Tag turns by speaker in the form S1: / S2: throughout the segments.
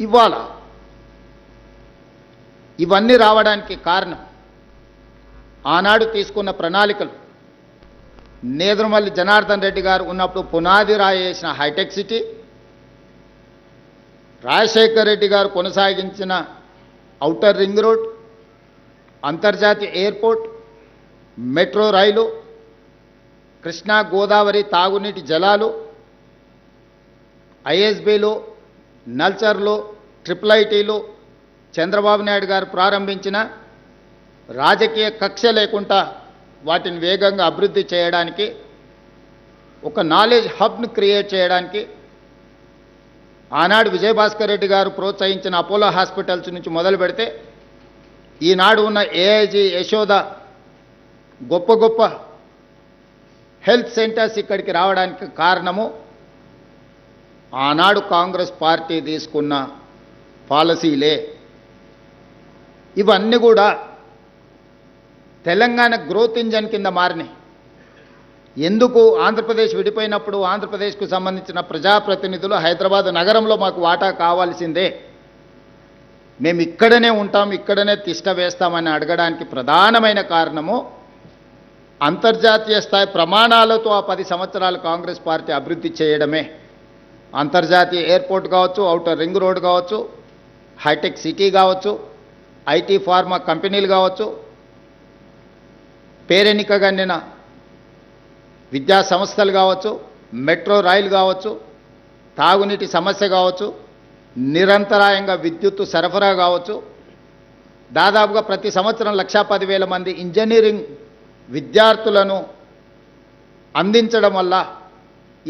S1: ఇవాళ ఇవన్నీ రావడానికి కారణం ఆనాడు తీసుకున్న ప్రణాళికలు. నేదురుమల్లి జనార్దన్ రెడ్డి గారు ఉన్నప్పుడు పునాది రాయేసిన హైటెక్ సిటీ రాజశేఖర్ రెడ్డి గారు కొనసాగించిన ఔటర్ రింగ్ రోడ్ అంతర్జాతీయ ఎయిర్పోర్ట్ మెట్రో రైలు కృష్ణా గోదావరి తాగునీటి జలాలు ఐఎస్బీలు నల్చర్లు ట్రిపుల్ ఐటీలో చంద్రబాబు నాయుడు గారు ప్రారంభించిన రాజకీయ కక్ష లేకుండా వాటిని వేగంగా అభివృద్ధి చేయడానికి ఒక నాలెడ్జ్ హబ్ను క్రియేట్ చేయడానికి ఆనాడు విజయభాస్కర్ రెడ్డి గారు ప్రోత్సహించిన అపోలో హాస్పిటల్స్ నుంచి మొదలు పెడితే ఈనాడు ఉన్న ఏఐజీ యశోద గొప్ప గొప్ప హెల్త్ సెంటర్స్ ఇక్కడికి రావడానికి కారణము ఆనాడు కాంగ్రెస్ పార్టీ తీసుకున్న పాలసీలే. ఇవన్నీ కూడా తెలంగాణ గ్రోత్ ఇంజన్ కింద మారినాయి. ఎందుకు ఆంధ్రప్రదేశ్ విడిపోయినప్పుడు ఆంధ్రప్రదేశ్కు సంబంధించిన ప్రజాప్రతినిధులు హైదరాబాద్ నగరంలో మాకు వాటా కావాల్సిందే. మేము ఇక్కడనే ఉంటాం ఇక్కడనే తిష్ట వేస్తామని అడగడానికి ప్రధానమైన కారణము అంతర్జాతీయ స్థాయి ప్రమాణాలతో ఆ పది సంవత్సరాలు కాంగ్రెస్ పార్టీ అభివృద్ధి చేయడమే. అంతర్జాతీయ ఎయిర్పోర్ట్ కావచ్చు అవుటర్ రింగ్ రోడ్ కావచ్చు హైటెక్ సిటీ కావచ్చు ఐటీ ఫార్మా కంపెనీలు కావచ్చు పేరెన్నికగన్నిన విద్యా సంస్థలు కావచ్చు మెట్రో రైలు కావచ్చు తాగునీటి సమస్య కావచ్చు నిరంతరాయంగా విద్యుత్తు సరఫరా కావచ్చు. దాదాపుగా ప్రతి సంవత్సరం లక్షా పదివేల మంది ఇంజనీరింగ్ విద్యార్థులను అందించడం వల్ల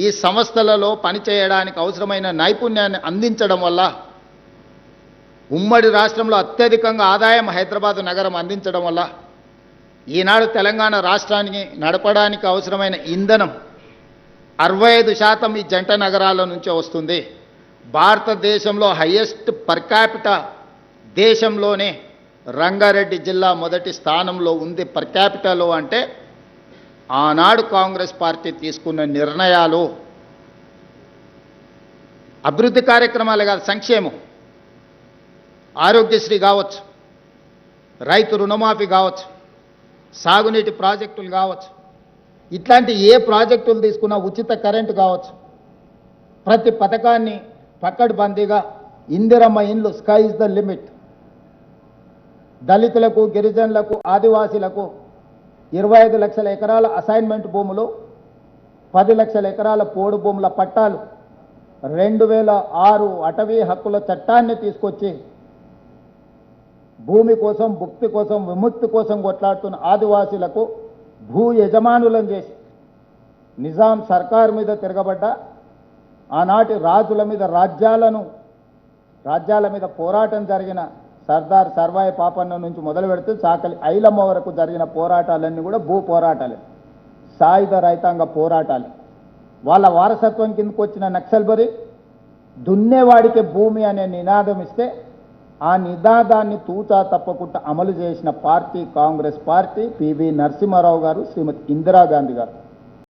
S1: ఈ సంస్థలలో పనిచేయడానికి అవసరమైన నైపుణ్యాన్ని అందించడం వల్ల ఉమ్మడి రాష్ట్రంలో అత్యధికంగా ఆదాయం హైదరాబాద్ నగరం అందించడం వల్ల ఈనాడు తెలంగాణ రాష్ట్రానికి నడపడానికి అవసరమైన ఇంధనం అరవై ఐదు శాతం ఈ జంట నగరాల నుంచే వస్తుంది. భారతదేశంలో హయ్యెస్ట్ పర్ దేశంలోనే రంగారెడ్డి జిల్లా మొదటి స్థానంలో ఉంది పర్ క్యాపిటలో అంటే ఆనాడు కాంగ్రెస్ పార్టీ తీసుకున్న నిర్ణయాలు అభివృద్ధి కార్యక్రమాలు కాదు సంక్షేమం. ఆరోగ్యశ్రీ కావచ్చు రైతు రుణమాఫీ కావచ్చు సాగునీటి ప్రాజెక్టులు కావచ్చు ఇట్లాంటి ఏ ప్రాజెక్టులు తీసుకున్నా ఉచిత కరెంటు కావచ్చు. ప్రతి పథకాన్ని పక్కడ్బందీగా ఇందిరమ్మ ఇండ్లు స్కై ఇస్ ద లిమిట్. దళితులకు గిరిజనులకు ఆదివాసీలకు ఇరవై ఐదు లక్షల ఎకరాల అసైన్మెంట్ భూములు పది లక్షల ఎకరాల పోడు భూముల పట్టాలు రెండు వేల ఆరు అటవీ హక్కుల చట్టాన్ని తీసుకొచ్చి భూమి కోసం భుక్తి కోసం విముక్తి కోసం కొట్లాడుతున్న ఆదివాసీలకు భూ యజమానులను చేసి నిజాం సర్కారు మీద తిరగబడ్డ ఆనాటి రాజుల మీద రాజ్యాలను రాజ్యాల మీద పోరాటం జరిగిన సర్దార్ సర్వాయి పాపన్న నుంచి మొదలు పెడితే చాకలి ఐలమ్మ వరకు జరిగిన పోరాటాలన్నీ కూడా భూ పోరాటాలే. సాయుధ రైతాంగ పోరాటాలే. వాళ్ళ వారసత్వం కిందకు వచ్చిన నక్సల్బరి దున్నేవాడికి భూమి అనే నినాదం ఇస్తే ఆ నినాదాన్ని తూచా తప్పకుండా అమలు చేసిన party Congress party P V Narasimha Rao garu Srimati Indira Gandhi గారు.